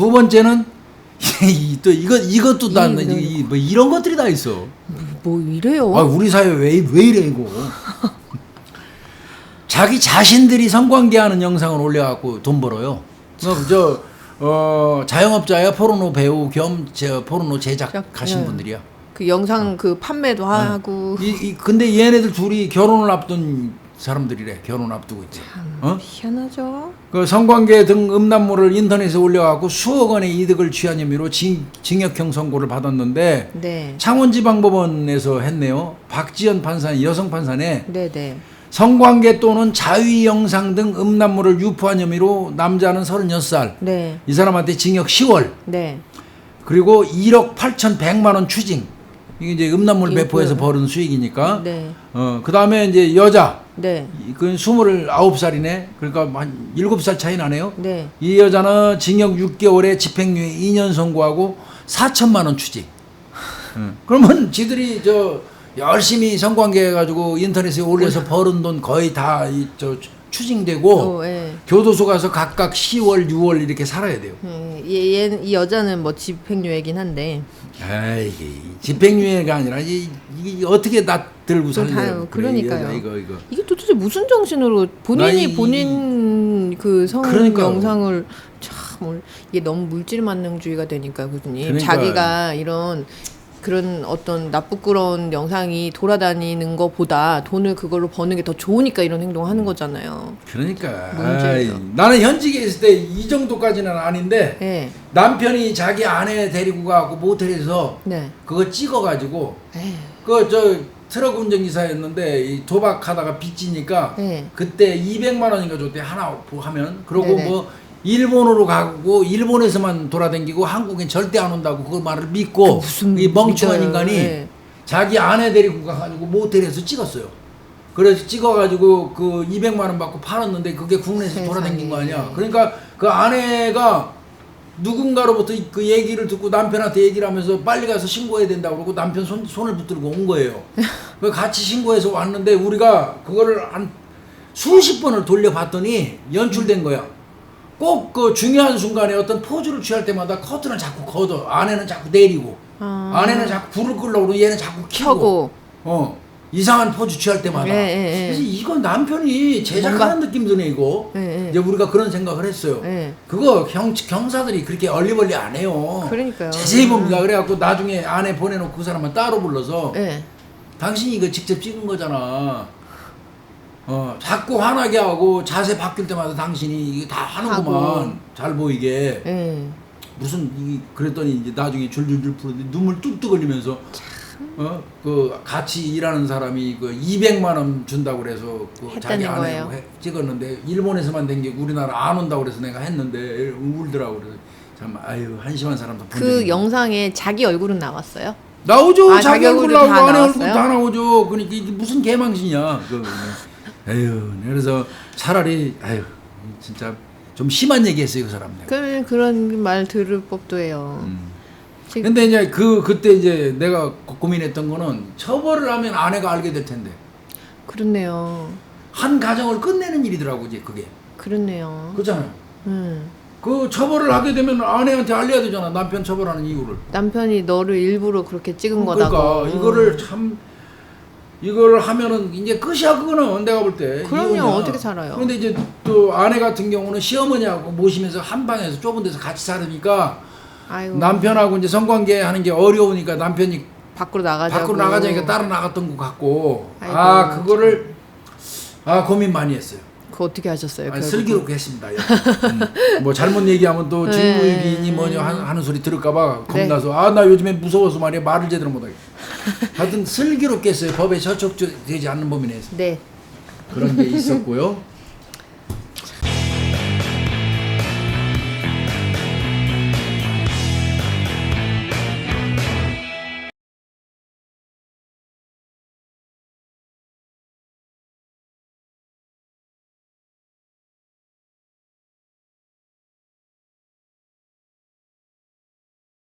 두 번째는 이- 또 이거 이것도 다 이- 이- 이- 뭐 이런 것들이 다 있어. 뭐 이래요? 아, 우리 사회 왜, 왜 이래 이거. 자기 자신들이 성관계하는 영상을 올려갖고 돈 벌어요. 어, 저 어, 자영업자야 포르노 배우 겸 저, 포르노 제작하신 네. 분들이야. 그 영상 그 판매도 네. 하고 이, 이 근데 얘네들 둘이 결혼을 앞둔 사람들이래. 결혼 앞두고 있지. 어? 희한하죠. 그 성관계 등 음란물을 인터넷에 올려갖고 수억 원의 이득을 취한 혐의로 징, 징역형 선고를 받았는데 네. 창원지방법원에서 했네요. 박지연 판사, 여성 판사네. 네, 네. 성관계 또는 자위 영상 등 음란물을 유포한 혐의로 남자는 36살. 네. 이 사람한테 징역 10월. 네. 그리고 1억 8,100만 원 추징. 이게 이제 음란물 배포해서? 벌은 수익이니까. 네. 어, 그 다음에 이제 여자. 네. 그건 29살이네. 그러니까 한 7살 차이 나네요. 네. 이 여자는 징역 6개월에 집행유예 2년 선고하고 4천만 원 추징. 응. 그러면 지들이 저 열심히 성관계 해가지고 인터넷에 올려서 벌은 돈 거의 다저 추징되고 어, 예. 교도소 가서 각각 10월, 6월 이렇게 살아야 돼요. 예, 얘, 얘, 이 여자는 뭐 집행유예긴 한데 에이, 이게 집행유예가 아니라 이, 이게 어떻게 나 들고 그건 살려? 다요. 그러니까요. 이거 이거. 이게 도대체 무슨 정신으로 본인이 나 이- 본인 그성 그러니까요. 영상을 참 올- 이게 너무 물질 만능주의가 되니까 그러니까요. 자기가 이런 그런 어떤 나쁘끄러운 영상이 돌아다니는 것보다 돈을 그걸로 버는 게 더 좋으니까 이런 행동을 하는 거잖아요. 그러니까 문제죠. 아이, 나는 현직에 있을 때 이 정도까지는 아닌데 예. 남편이 자기 아내 데리고 가고 모텔에서 네. 그거 찍어가지고 에휴. 그 저 트럭 운전기사였는데 이 도박하다가 빚지니까 네. 그때 200만 원인가 줬대 하나 하면 그러고 네네. 뭐 일본으로 가고 일본에서만 돌아다니고 한국엔 절대 안 온다고 그걸 말을 믿고 무슨 이 멍청한 믿어요. 인간이 네. 자기 아내 데리고 가가지고 모텔에서 찍었어요. 그래서 찍어가지고 그 200만 원 받고 팔았는데 그게 국내에서 세상에. 돌아다닌 거 아니야. 그러니까 그 아내가 누군가로부터 그 얘기를 듣고 남편한테 얘기를 하면서 빨리 가서 신고해야 된다고 그러고 남편 손, 손을 붙들고 온 거예요. 그 같이 신고해서 왔는데 우리가 그거를 한 수십 번을 돌려봤더니 연출된 거야. 꼭 그 중요한 순간에 어떤 포즈를 취할 때마다 커튼을 자꾸 걷어. 아내는 자꾸 내리고. 아. 아내는 자꾸 불을 끌려고 얘는 자꾸 켜고. 켜고. 어. 이상한 포즈 취할 때마다. 예, 예, 예. 그래서 이건 남편이 제작하는 느낌 드네 이거. 예, 예. 이제 우리가 그런 생각을 했어요. 예. 그거 경, 경사들이 그렇게 얼리벌리 안 해요. 그러니까요. 자세히 봅니다. 그래갖고 나중에 아내 보내놓고 그 사람은 따로 불러서 예. 당신이 이거 직접 찍은 거잖아. 어, 자꾸 화나게 하고 자세 바뀔 때마다 당신이 이거 다 하는구만. 잘 보이게. 예. 무슨 이 그랬더니 이제 나중에 줄줄줄 풀는데 눈물 뚝뚝 흘리면서 어 그 같이 일하는 사람이 그 200만 원 준다고 그래서 그 자기 했다는 아내하고 거예요? 해- 찍었는데 일본에서만 된 게 우리나라 안 온다고 그래서 내가 했는데 울더라고 그래서 참 아유 한심한 사람도 그. 영상에 자기 얼굴은 나왔어요? 나오죠 아, 자기 자기 얼굴 얼굴도 나오고 다 아내 얼굴 나왔어요? 다 나오죠 그러니까 이게 무슨 개망신이야 그 에휴 그래서 차라리 아유 진짜 좀 심한 얘기했어요 그 사람 내가. 그러면 그런 말 들을 법도 해요. 음. 지금 근데 이제 그 그때 이제 내가 고- 고민했던 거는 처벌을 하면 아내가 알게 될 텐데 그렇네요. 한 가정을 끝내는 일이더라고 이제 그게 그렇네요. 그렇잖아요. 음. 그 처벌을 하게 되면 아내한테 알려야 되잖아 남편 처벌하는 이유를. 남편이 너를 일부러 그렇게 찍은 거다고. 그러니까 음. 이거를 참 이걸 하면은 이제 끝이야 그거는 내가 볼 때. 그럼요. 이혼이야. 어떻게 살아요? 그런데 이제 또 아내 같은 경우는 시어머니하고 모시면서 한 방에서 좁은 데서 같이 살으니까 아이고. 남편하고 이제 성관계 하는 게 어려우니까 남편이 밖으로 나가자고. 밖으로 나가자니까 따라 나갔던 것 같고 아이고, 아 그거를 아 고민 많이 했어요. 그거 어떻게 하셨어요? 아니, 결국은? 슬기롭게 했습니다. 음. 뭐 잘못 얘기하면 또 네. 직무유기니 뭐냐 하는, 하는 소리 들을까봐 겁나서 아 나 요즘에 무서워서 말이야 말을 제대로 못하게. 하여튼 슬기롭게 했어요. 법에 저촉되지 않는 범위 내에서 네. 그런 게 있었고요.